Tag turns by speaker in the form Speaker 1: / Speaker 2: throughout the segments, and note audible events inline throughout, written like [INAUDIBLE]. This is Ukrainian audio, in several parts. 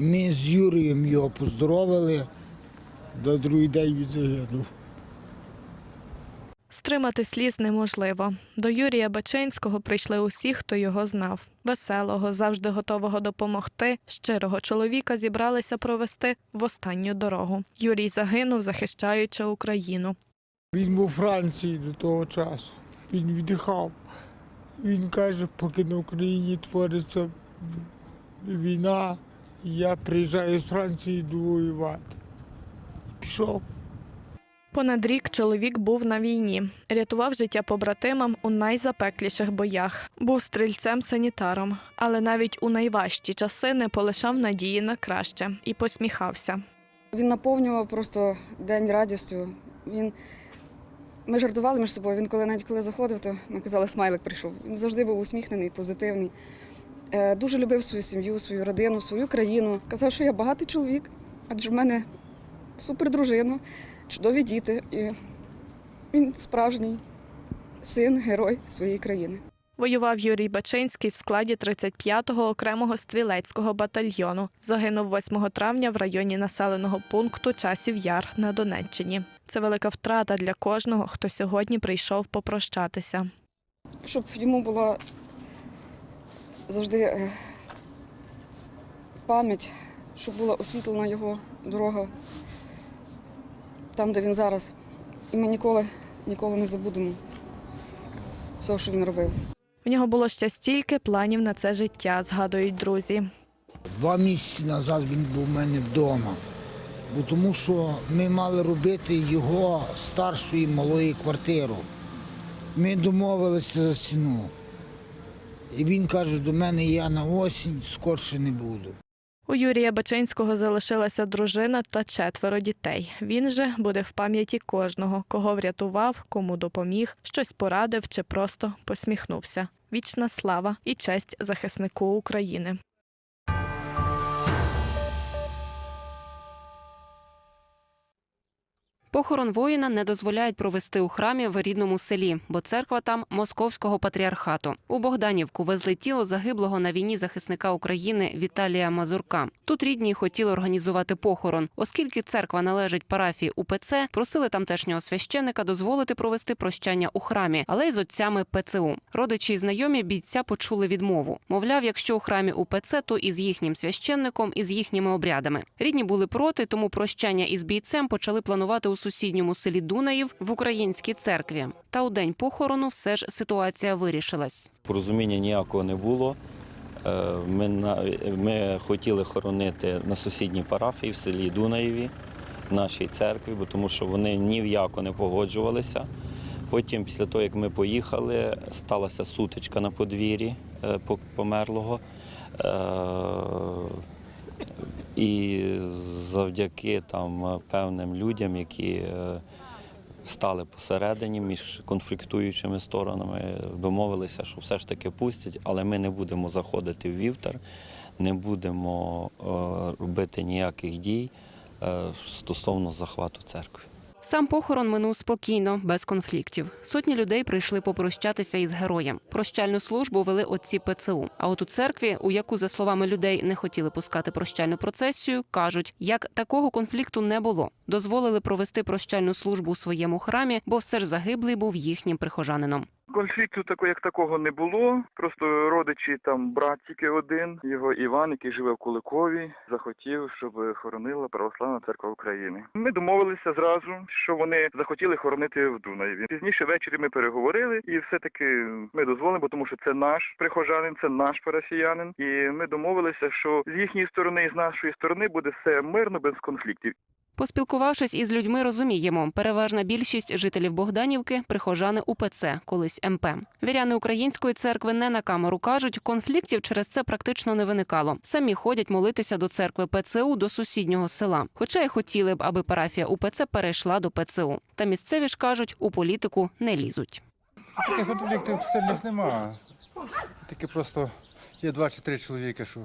Speaker 1: І ми з Юрієм його поздоровили, до другий день він загинув.
Speaker 2: Стримати сліз неможливо. До Юрія Бачинського прийшли усі, хто його знав. Веселого, завжди готового допомогти, щирого чоловіка зібралися провести в останню дорогу. Юрій загинув, захищаючи Україну.
Speaker 1: Він був у Франції до того часу. Він віддихав. Він каже, поки на Україні твориться війна, я приїжджаю з Франції йду воювати. Пішов.
Speaker 2: Понад рік чоловік був на війні, рятував життя побратимам у найзапекліших боях. Був стрільцем-санітаром, але навіть у найважчі часи не полишав надії на краще і посміхався.
Speaker 3: Він наповнював просто день радістю. Він... Ми жартували між собою. Він коли навіть коли заходив, то ми казали, смайлик прийшов. Він завжди був усміхнений, позитивний. Е, Дуже любив свою сім'ю, свою родину, свою країну. Казав, що я багатий чоловік, адже в мене супер дружина, чудові діти. І він справжній син, герой своєї країни.
Speaker 2: Воював Юрій Бачинський в складі 35-го окремого стрілецького батальйону. Загинув 8 травня в районі населеного пункту Часів Яр на Донеччині. Це велика втрата для кожного, хто сьогодні прийшов попрощатися.
Speaker 3: щоб йому була завжди е, пам'ять, щоб була освітлена його дорога там, де він зараз. І ми ніколи, ніколи не забудемо всього, що він робив.
Speaker 2: В нього було ще стільки планів на це життя, згадують друзі.
Speaker 1: Два місяці назад він був у мене вдома. Бо тому що ми мали робити його старшу і малої квартиру. Ми домовилися за ціну. І він каже до мене, я на осінь скорше не буду.
Speaker 2: У Юрія Бачинського залишилася дружина та четверо дітей. Він же буде в пам'яті кожного, кого врятував, кому допоміг, щось порадив чи просто посміхнувся. Вічна слава і честь захиснику України.
Speaker 4: Похорон воїна не дозволяють провести у храмі в рідному селі, бо церква там московського патріархату. У Богданівку везли тіло загиблого на війні захисника України Віталія Мазурка. Тут рідні хотіли організувати похорон, оскільки церква належить парафії УПЦ, просили тамтешнього священика дозволити провести прощання у храмі, але й з отцями ПЦУ. Родичі й знайомі бійця почули відмову. Мовляв, якщо у храмі УПЦ, то і з їхнім священником, і з їхніми обрядами. Рідні були проти, тому прощання із бійцем почали планувати у сусідньому селі Дунаїв в українській церкві. Та у день похорону все ж ситуація вирішилась.
Speaker 5: Порозуміння ніякого не було. Е, Ми, ми хотіли хоронити на сусідній парафії в селі Дунаєві, в нашій церкві, бо тому що вони ні в яко не погоджувалися. Потім, після того, як ми поїхали, сталася сутичка на подвір'ї е, померлого. І завдяки там певним людям, які е, стали посередині між конфліктуючими сторонами, домовилися, що все ж таки пустять, але ми не будемо заходити в вівтар, не будемо е, робити ніяких дій е, стосовно захвату церкви.
Speaker 4: Сам похорон минув спокійно, без конфліктів. Сотні людей прийшли попрощатися із героєм. Прощальну службу вели отці ПЦУ. А от у церкві, у яку, за словами людей, не хотіли пускати прощальну процесію, кажуть, як такого конфлікту не було. Дозволили провести прощальну службу у своєму храмі, бо все ж загиблий був їхнім прихожанином.
Speaker 6: Конфлікту такого як такого не було. Просто родичі там брат тільки один, його Іван, який живе в Куликові, захотів, щоб хоронила Православна церква України. Ми домовилися зразу, що вони захотіли хоронити в Дунаєві. Пізніше ввечері ми переговорили, і все-таки ми дозволимо, тому що це наш прихожанин, це наш парафіянин. І ми домовилися, що з їхньої сторони і з нашої сторони буде все мирно, без конфліктів.
Speaker 4: Поспілкувавшись із людьми, розуміємо, переважна більшість жителів Богданівки прихожани УПЦ, колись МП. Віряни української церкви не на камеру кажуть, конфліктів через це практично не виникало. Самі ходять молитися до церкви ПЦУ до сусіднього села. Хоча й хотіли б, аби парафія УПЦ перейшла до ПЦУ. Та місцеві ж кажуть, у політику не лізуть.
Speaker 7: Таких конфліктів сильних немає. Таке просто є два чи три чоловіка, що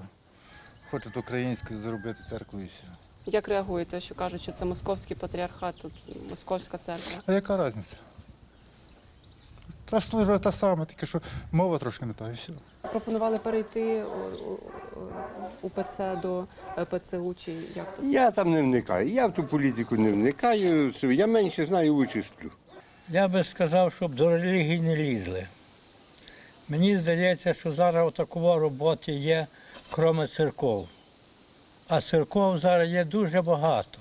Speaker 7: хочуть українською зробити церкву і все.
Speaker 8: Як реагуєте, що кажуть, що це московський патріархат, тут московська церква?
Speaker 7: А яка різниця? Та служба та сама, тільки що мова трошки не та і все.
Speaker 8: Пропонували перейти УПЦ до е, ПЦУ чи як тут?
Speaker 9: Я там не вникаю. Я в ту політику не вникаю. Я менше знаю, сплю.
Speaker 10: Я би сказав, щоб до релігії не лізли. Мені здається, що зараз такої роботи є, крім церков. А церков зараз є дуже багато.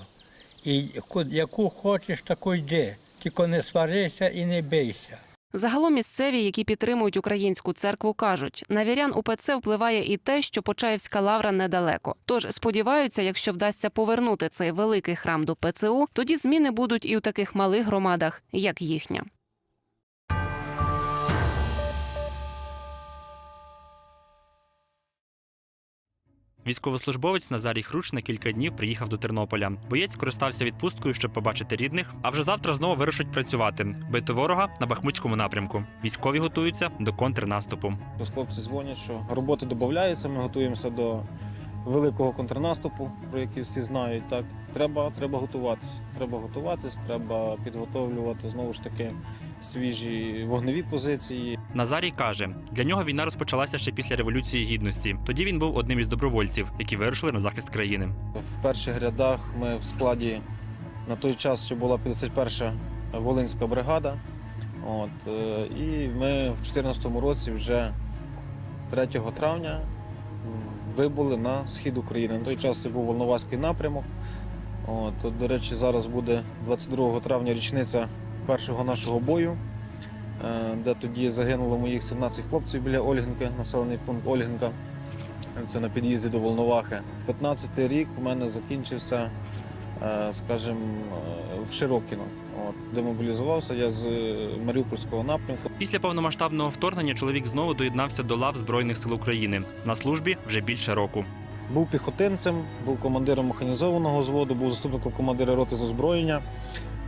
Speaker 10: І ку- яку хочеш, таку йди. Тільки не сварися і не бийся.
Speaker 4: Загалом місцеві, які підтримують українську церкву, кажуть, на вірян УПЦ впливає і те, що Почаївська лавра недалеко. Тож сподіваються, якщо вдасться повернути цей великий храм до ПЦУ, тоді зміни будуть і у таких малих громадах, як їхня.
Speaker 11: Військовослужбовець Назарій Хруч на кілька днів приїхав до Тернополя. Боєць скористався відпусткою, щоб побачити рідних, а вже завтра знову вирушить працювати, бити ворога на Бахмутському напрямку. Військові готуються до контрнаступу.
Speaker 12: Хлопці дзвонять, що роботи додаються, ми готуємося до великого контрнаступу, про який всі знають. Так, треба, треба готуватися. Треба готуватись, треба підготовлювати знову ж таки свіжі вогневі позиції.
Speaker 11: Назарій каже, для нього війна розпочалася ще після революції гідності. Тоді він був одним із добровольців, які вирушили на захист країни.
Speaker 12: В перших рядах ми в складі на той час, що була 51-ша Волинська бригада. От, е, і ми в 2014 році вже 3 травня вибули на схід України. На той час це був Волноваський напрямок. От, от, до речі, зараз буде 22 травня річниця першого нашого бою, е, де тоді загинуло моїх 17 хлопців біля Ольгинки, населений пункт Ольгинка. Це на під'їзді до Волновахи. 15-й рік в мене закінчився, е, скажімо, е, в Широкіно. От, демобілізувався я з Маріупольського напрямку.
Speaker 11: Після повномасштабного вторгнення чоловік знову доєднався до лав Збройних сил України на службі вже більше року.
Speaker 12: Був піхотинцем, був командиром механізованого взводу, був заступником командира роти з озброєння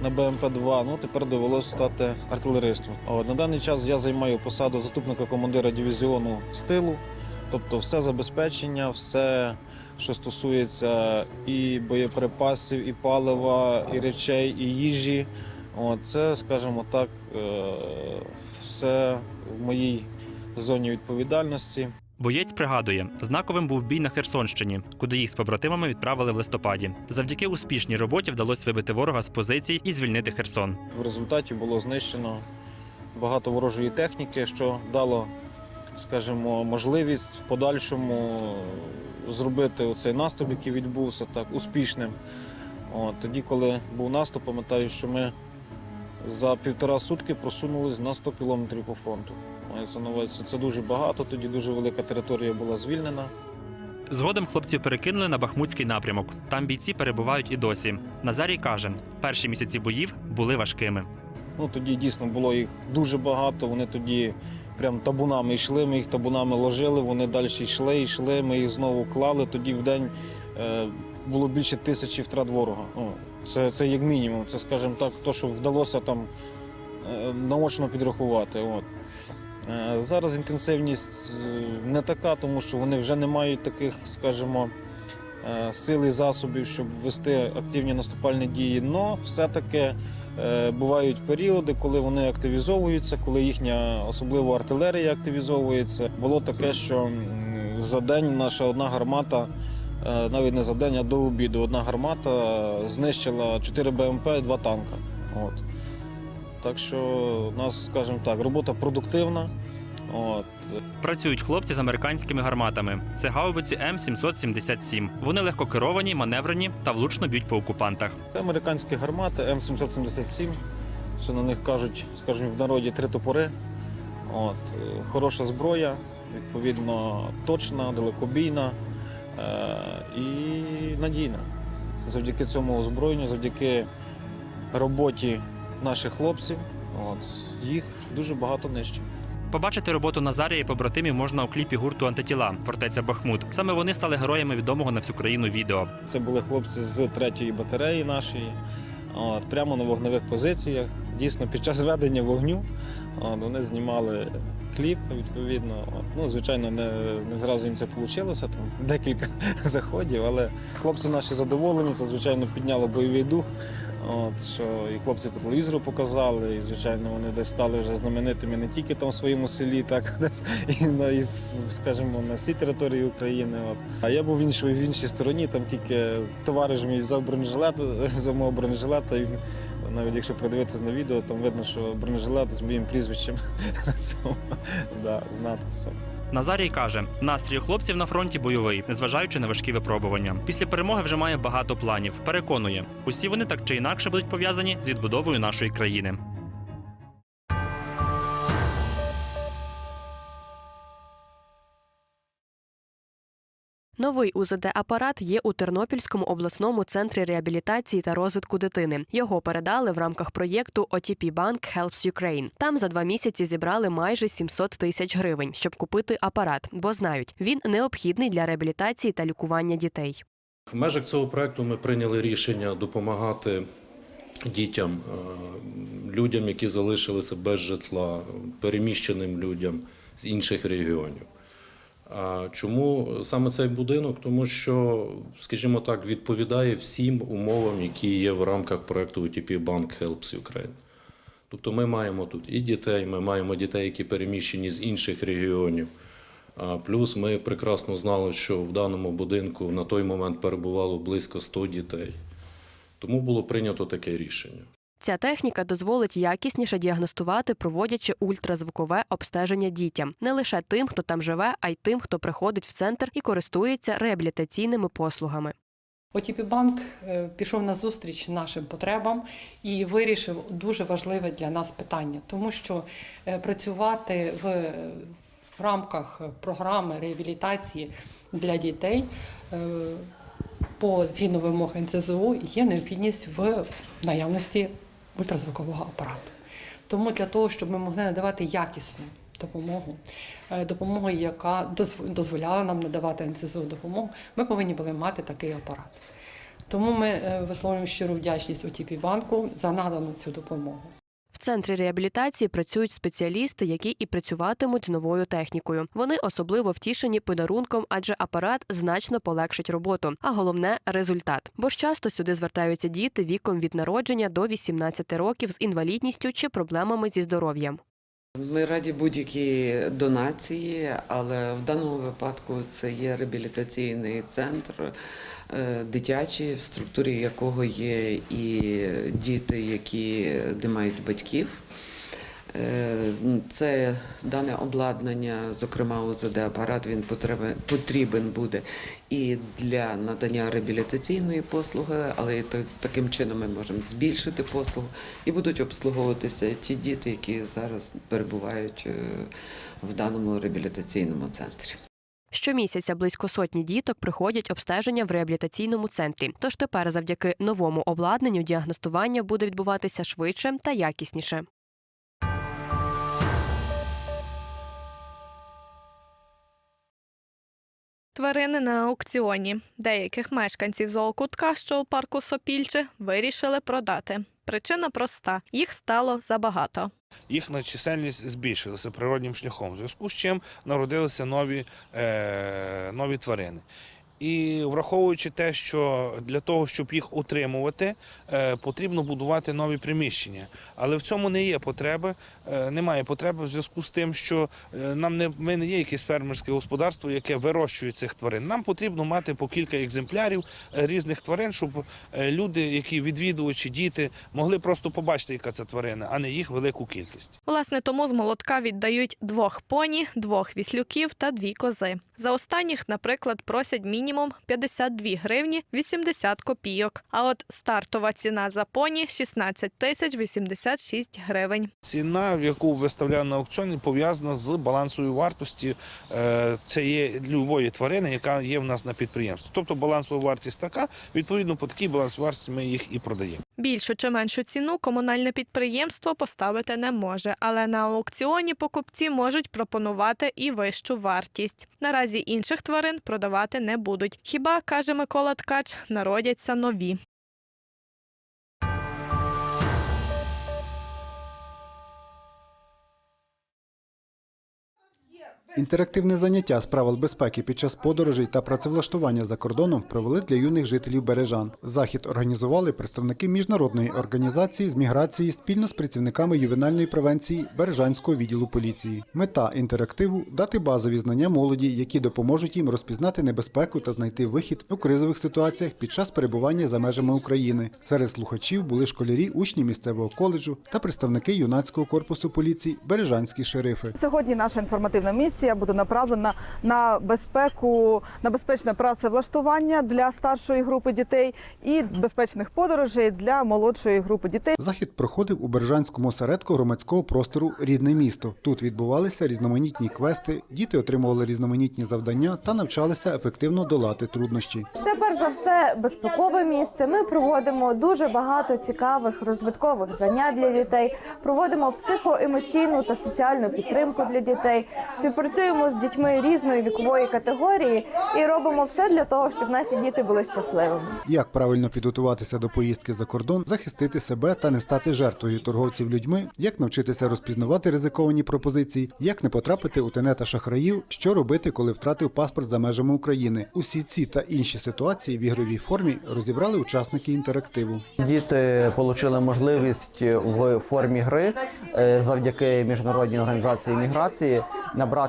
Speaker 12: на БМП-2. Ну, тепер довелося стати артилеристом. От, на даний час я займаю посаду заступника командира дивізіону з тилу, тобто все забезпечення, все, що стосується і боєприпасів, і палива, і речей, і їжі. От, це, скажімо так, е, все в моїй зоні відповідальності.
Speaker 11: Боєць пригадує, знаковим був бій на Херсонщині, куди їх з побратимами відправили в листопаді. Завдяки успішній роботі вдалося вибити ворога з позицій і звільнити Херсон.
Speaker 12: В результаті було знищено багато ворожої техніки, що дало, скажімо, можливість в подальшому зробити цей наступ, який відбувся так успішним. От, тоді, коли був наступ, пам'ятаю, що ми за півтора сутки просунулись на 100 кілометрів по фронту. Мається на увазі, Це дуже багато, тоді дуже велика територія була звільнена.
Speaker 11: Згодом хлопців перекинули на Бахмутський напрямок. Там бійці перебувають і досі. Назарій каже, перші місяці боїв були важкими.
Speaker 12: Ну тоді дійсно було їх дуже багато. Вони тоді прям табунами йшли. Ми їх табунами ложили. Вони далі йшли, йшли. Ми їх знову клали. Тоді в день е, було більше тисячі втрат ворога. Це, це як мінімум. Це, скажімо так, то, що вдалося там е, наочно підрахувати. От. Е, Зараз інтенсивність е, не така, тому що вони вже не мають таких, скажімо, сил і засобів, щоб вести активні наступальні дії. Но все-таки бувають періоди, коли вони активізовуються, коли їхня особливо артилерія активізовується. Було таке, що за день наша одна гармата. Е, Навіть не за день, а до обіду одна гармата знищила 4 БМП і 2 танка. От. Так що у нас, скажімо так, робота продуктивна. От.
Speaker 11: Працюють хлопці з американськими гарматами. Це гаубиці М777. Вони легко керовані, маневрені та влучно б'ють по окупантах.
Speaker 12: Це американські гармати М777, що на них кажуть, скажімо, в народі три топори. От. е, Хороша зброя, відповідно, точна, далекобійна і надійна. Завдяки цьому озброєнню, завдяки роботі наших хлопців, от, їх дуже багато нижче.
Speaker 11: Побачити роботу Назарія і побратимів можна у кліпі гурту Антитіла Фортеця Бахмут. Саме вони стали героями відомого на всю країну відео.
Speaker 12: Це були хлопці з третьої батареї нашої, от, прямо на вогневих позиціях. Дійсно, під час ведення вогню от, вони знімали кліп, відповідно. Ну, звичайно, не, не зразу їм це вийшло, там декілька [LAUGHS] заходів, але хлопці наші задоволені, це, звичайно, підняло бойовий дух. От, що і хлопці по телевізору показали, і звичайно вони десь стали вже знаменитими не тільки там в своєму селі, так [LAUGHS] десь і на і, скажімо, на всій території України. От. А я був в іншій, в іншій стороні, там тільки товариш мій взяв бронежилет, [LAUGHS] взяв мого бронежилета. І він, навіть якщо подивитися на відео, там видно, що бронежилет з моїм прізвищем [LAUGHS] на цьому да, з надписом.
Speaker 11: Назарій каже, настрій хлопців на фронті бойовий, незважаючи на важкі випробування. Після перемоги вже має багато планів. Переконує, усі вони так чи інакше будуть пов'язані з відбудовою нашої країни.
Speaker 13: Новий УЗД-апарат є у Тернопільському обласному центрі реабілітації та розвитку дитини. Його передали в рамках проєкту OTP Bank Helps Ukraine. Там за два місяці зібрали майже 700 тисяч гривень, щоб купити апарат, бо знають, він необхідний для реабілітації та лікування дітей.
Speaker 14: В межах цього проекту ми прийняли рішення допомагати дітям, е, людям, які залишилися без житла, переміщеним людям з інших регіонів. Чому саме цей будинок? Тому що, скажімо так, відповідає всім умовам, які є в рамках проекту OTP Bank Helps Ukraine. Тобто ми маємо тут і дітей, ми маємо дітей, які переміщені з інших регіонів. Плюс ми прекрасно знали, що в даному будинку на той момент перебувало близько 100 дітей. Тому було прийнято таке рішення.
Speaker 13: Ця техніка дозволить якісніше діагностувати, проводячи ультразвукове обстеження дітям не лише тим, хто там живе, а й тим, хто приходить в центр і користується реабілітаційними послугами.
Speaker 15: ОТП банк е, пішов на зустріч нашим потребам і вирішив дуже важливе для нас питання, тому що е, працювати в, в рамках програми реабілітації для дітей е, по згідно вимог НЦЗУ є необхідність в наявності ультразвукового апарату. Тому для того, щоб ми могли надавати якісну допомогу, е, допомогу, яка дозв- дозволяла нам надавати НЦЗУ допомогу, ми повинні були мати такий апарат. Тому ми е, висловлюємо щиру вдячність у банку за надану цю допомогу.
Speaker 13: Центрі реабілітації працюють спеціалісти, які і працюватимуть новою технікою. Вони особливо втішені подарунком, адже апарат значно полегшить роботу. А головне результат. Бо ж часто сюди звертаються діти віком від народження до 18 років з інвалідністю чи проблемами зі здоров'ям.
Speaker 16: Ми раді будь-які донації, але в даному випадку це є реабілітаційний центр е, дитячий, в структурі якого є і діти, які не мають батьків. Е, Це дане обладнання, зокрема УЗД-апарат, він потрібен буде і для надання реабілітаційної послуги, але і таким чином ми можемо збільшити послугу і будуть обслуговуватися ті діти, які зараз перебувають е, в даному реабілітаційному центрі.
Speaker 13: Щомісяця близько сотні діток приходять обстеження в реабілітаційному центрі. Тож тепер, завдяки новому обладнанню, діагностування буде відбуватися швидше та якісніше.
Speaker 2: Тварини на аукціоні. Деяких мешканців зоокутка, що у парку Сопільче, вирішили продати. Причина проста: їх стало забагато.
Speaker 17: їхня чисельність збільшилася природнім шляхом, в зв'язку з чим народилися нові, е, нові тварини. І враховуючи те, що для того, щоб їх утримувати, е, потрібно будувати нові приміщення. Але в цьому не є потреби, е, немає потреби в зв'язку з тим, що е, нам не ми не є якесь фермерське господарство, яке вирощує цих тварин. Нам потрібно мати по кілька екземплярів різних тварин, щоб люди, які відвідувачі, діти, могли просто побачити, яка це тварина, а не їх велику кількість.
Speaker 2: Власне, тому з молотка віддають двох поні, двох віслюків та дві кози. За останніх, наприклад, просять мінімум 52 гривні 80 копійок. А от стартова ціна за поні 16 тисяч 86 гривень.
Speaker 17: Ціна, яку виставляю на аукціоні, пов'язана з балансовою вартості е, цієї любої тварини, яка є в нас на підприємстві. Тобто балансова вартість така, відповідно, по такій балансовій вартості ми їх і продаємо.
Speaker 2: Більшу чи меншу ціну комунальне підприємство поставити не може, але на аукціоні покупці можуть пропонувати і вищу вартість. Наразі інших тварин продавати не будуть. Хіба каже Микола Ткач, народяться нові.
Speaker 18: Інтерактивне заняття з правил безпеки під час подорожей та працевлаштування за кордоном провели для юних жителів Бережан. Захід організували представники міжнародної організації з міграції спільно з працівниками ювенальної превенції Бережанського відділу поліції. Мета інтерактиву дати базові знання молоді, які допоможуть їм розпізнати небезпеку та знайти вихід у кризових ситуаціях під час перебування за межами України. Серед слухачів були школярі, учні місцевого коледжу та представники юнацького корпусу поліції Бережанські шерифи.
Speaker 19: Сьогодні наша інформативна місія буде направлена на безпеку, на безпечне працевлаштування для старшої групи дітей і безпечних подорожей для молодшої групи дітей.
Speaker 18: Захід проходив у Бережанському осередку громадського простору Рідне місто. Тут відбувалися різноманітні квести, діти отримували різноманітні завдання та навчалися ефективно долати труднощі.
Speaker 20: Це перш за все безпекове місце. Ми проводимо дуже багато цікавих розвиткових занять для дітей. Проводимо психоемоційну та соціальну підтримку для дітей. Співпрацюємо з дітьми різної вікової категорії і робимо все для того, щоб наші діти були щасливими.
Speaker 18: Як правильно підготуватися до поїздки за кордон, захистити себе та не стати жертвою торговців людьми, як навчитися розпізнавати ризиковані пропозиції, як не потрапити у тенета шахраїв, що робити, коли втратив паспорт за межами України. Усі ці та інші ситуації в ігровій формі розібрали учасники інтерактиву.
Speaker 21: Діти отримали можливість в формі гри е, завдяки міжнародній організації міграції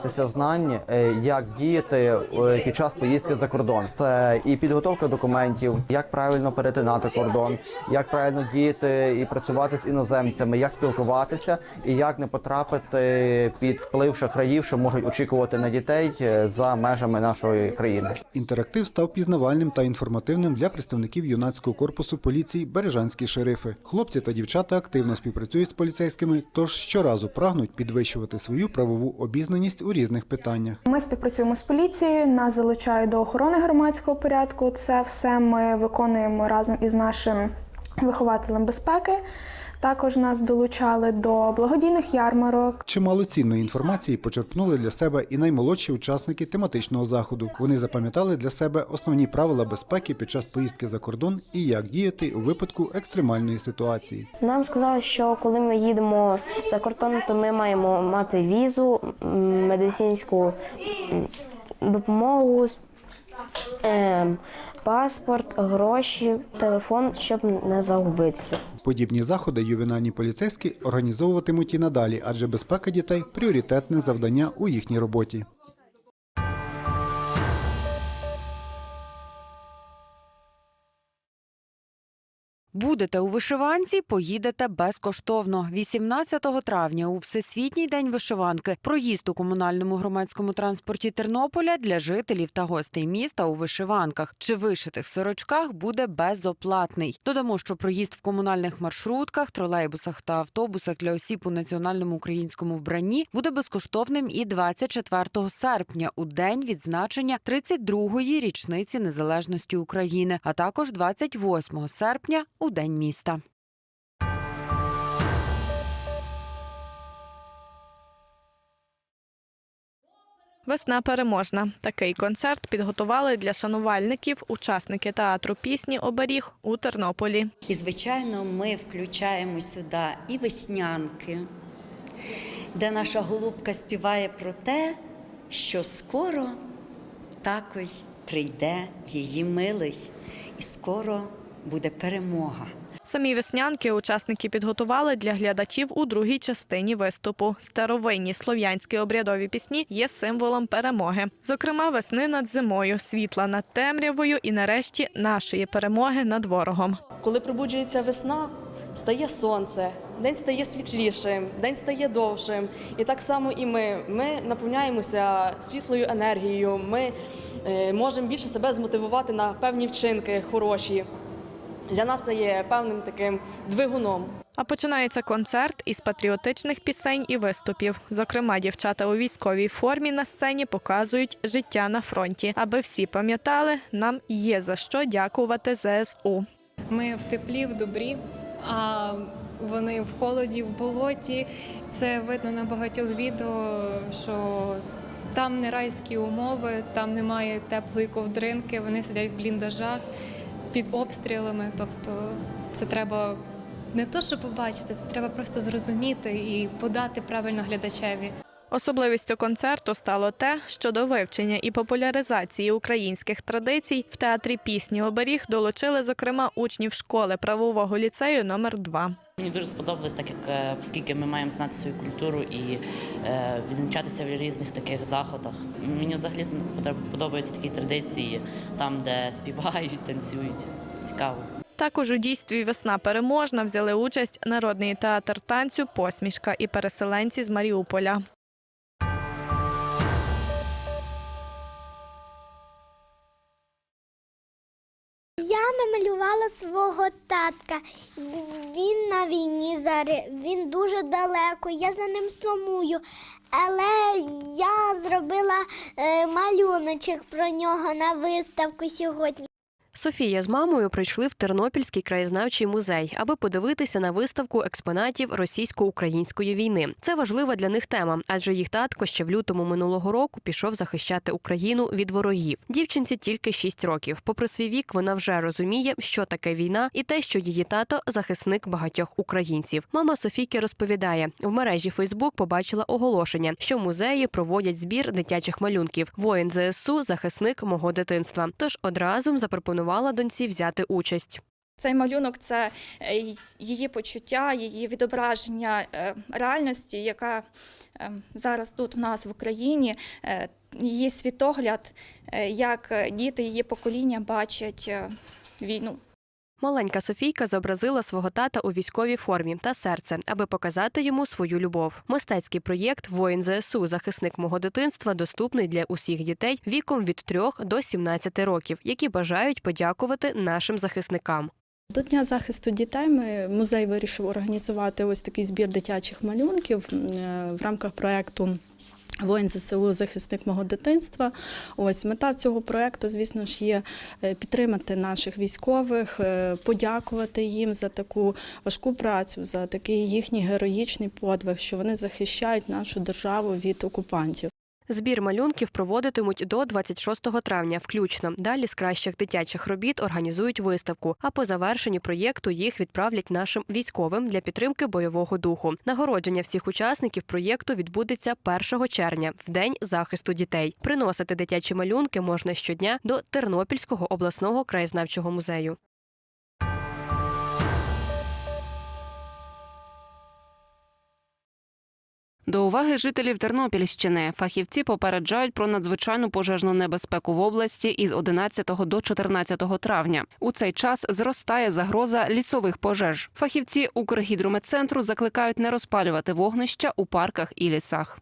Speaker 21: набратися знань, е, як діяти е, під час поїздки за кордон. Це і підготовка документів, як правильно перетинати кордон, як правильно діяти і працювати з іноземцями, як спілкуватися і як не потрапити під вплив шахраїв, що можуть очікувати на дітей е, за межами нашої країни.
Speaker 18: Інтерактив став пізнавальним та інформативним для представників юнацького корпусу поліції Бережанські шерифи. Хлопці та дівчата активно співпрацюють з поліцейськими, тож щоразу прагнуть підвищувати свою правову обізнаність у різних питаннях.
Speaker 22: Ми співпрацюємо з поліцією, нас залучають до охорони громадського порядку. Це все ми виконуємо разом із нашим вихователем безпеки. Також нас долучали до благодійних ярмарок.
Speaker 18: Чимало цінної інформації почерпнули для себе і наймолодші учасники тематичного заходу. Вони запам'ятали для себе основні правила безпеки під час поїздки за кордон і як діяти у випадку екстремальної ситуації.
Speaker 23: Нам сказали, що коли ми їдемо за кордон, то ми маємо мати візу, медицинську допомогу, ем, паспорт, гроші, телефон, щоб не загубитися.
Speaker 18: Подібні заходи ювенальні поліцейські організовуватимуть і надалі, адже безпека дітей пріоритетне завдання у їхній роботі.
Speaker 24: Будете у вишиванці, поїдете безкоштовно. 18 травня у Всесвітній день вишиванки проїзд у комунальному громадському транспорті Тернополя для жителів та гостей міста у вишиванках чи вишитих сорочках буде безоплатний. Додамо, що проїзд в комунальних маршрутках, тролейбусах та автобусах для осіб у національному українському вбранні буде безкоштовним і 24 серпня у день відзначення 32-ї річниці незалежності України, а також 28 серпня у день міста.
Speaker 2: Весна переможна. Такий концерт підготували для шанувальників учасники театру пісні Оберіг у Тернополі.
Speaker 25: І, звичайно, ми включаємо сюди і веснянки, де наша голубка співає про те, що скоро також прийде її милий, і скоро буде перемога.
Speaker 2: Самі веснянки учасники підготували для глядачів у другій частині виступу. Старовинні слов'янські обрядові пісні є символом перемоги. Зокрема, весни над зимою, світла над темрявою і нарешті нашої перемоги над ворогом.
Speaker 26: Коли пробуджується весна, стає сонце, день стає світлішим, день стає довшим. І так само і ми. Ми наповняємося світлою енергією. Ми е, можемо більше себе змотивувати на певні вчинки хороші. Для нас це є певним таким двигуном.
Speaker 2: А починається концерт із патріотичних пісень і виступів. Зокрема, дівчата у військовій формі на сцені показують життя на фронті, аби всі пам'ятали, нам є за що дякувати ЗСУ.
Speaker 27: Ми в теплі, в добрі, а вони в холоді, в болоті. Це видно на багатьох відео, що там не райські умови, там немає теплої ковдринки, вони сидять в бліндажах під обстрілами. Тобто це треба не то, що побачити, це треба просто зрозуміти і подати правильно глядачеві.
Speaker 2: Особливістю концерту стало те, що до вивчення і популяризації українських традицій в театрі пісні оберіг долучили, зокрема, учнів школи правового ліцею номер 2
Speaker 28: Мені дуже сподобалось, так як е, оскільки ми маємо знати свою культуру і е, відзначатися в різних таких заходах. Мені взагалі подобаються такі традиції, там, де співають, танцюють. Цікаво.
Speaker 2: Також у дійстві Весна переможна взяли участь народний театр танцю Посмішка і переселенці з Маріуполя.
Speaker 29: Намалювала свого татка. Він на війні зараз, він дуже далеко, я за ним сумую. Але я зробила е, малюночок про нього на виставку сьогодні.
Speaker 13: Софія з мамою прийшли в Тернопільський краєзнавчий музей, аби подивитися на виставку експонатів російсько-української війни. Це важлива для них тема, адже їх татко ще в лютому минулого року пішов захищати Україну від ворогів. Дівчинці тільки 6 років. Попри свій вік, вона вже розуміє, що таке війна, і те, що її тато захисник багатьох українців. Мама Софійки розповідає, в мережі Фейсбук побачила оголошення, що в музеї проводять збір дитячих малюнків. Воїн ЗСУ захисник мого дитинства. Тож одразу запропонувала доньці взяти участь.
Speaker 30: Цей малюнок це е, її почуття, її відображення е, реальності, яка е, зараз тут у нас в Україні, її світогляд, як діти, її покоління бачать війну.
Speaker 13: Маленька Софійка зобразила свого тата у військовій формі та серце, аби показати йому свою любов. Мистецький проєкт Воїн ЗСУ Захисник мого дитинства доступний для усіх дітей віком від 3 до 17 років, які бажають подякувати нашим захисникам.
Speaker 31: До Дня захисту дітей ми музей вирішив організувати ось такий збір дитячих малюнків е, в рамках проєкту. Воїн ЗСУ захисник мого дитинства. Ось мета цього проекту, звісно ж, є е, підтримати наших військових, е, подякувати їм за таку важку працю, за такий їхній героїчний подвиг, що вони захищають нашу державу від окупантів.
Speaker 13: Збір малюнків проводитимуть до 26 травня, включно. Далі з кращих дитячих робіт організують виставку. А по завершенні проєкту їх відправлять нашим військовим для підтримки бойового духу. Нагородження всіх учасників проєкту відбудеться 1 червня, в день захисту дітей. Приносити дитячі малюнки можна щодня до Тернопільського обласного краєзнавчого музею.
Speaker 4: До уваги жителів Тернопільщини фахівці попереджають про надзвичайну пожежну небезпеку в області із 11 до 14 травня. У цей час зростає загроза лісових пожеж. Фахівці Укргідрометцентру закликають не розпалювати вогнища у парках і лісах.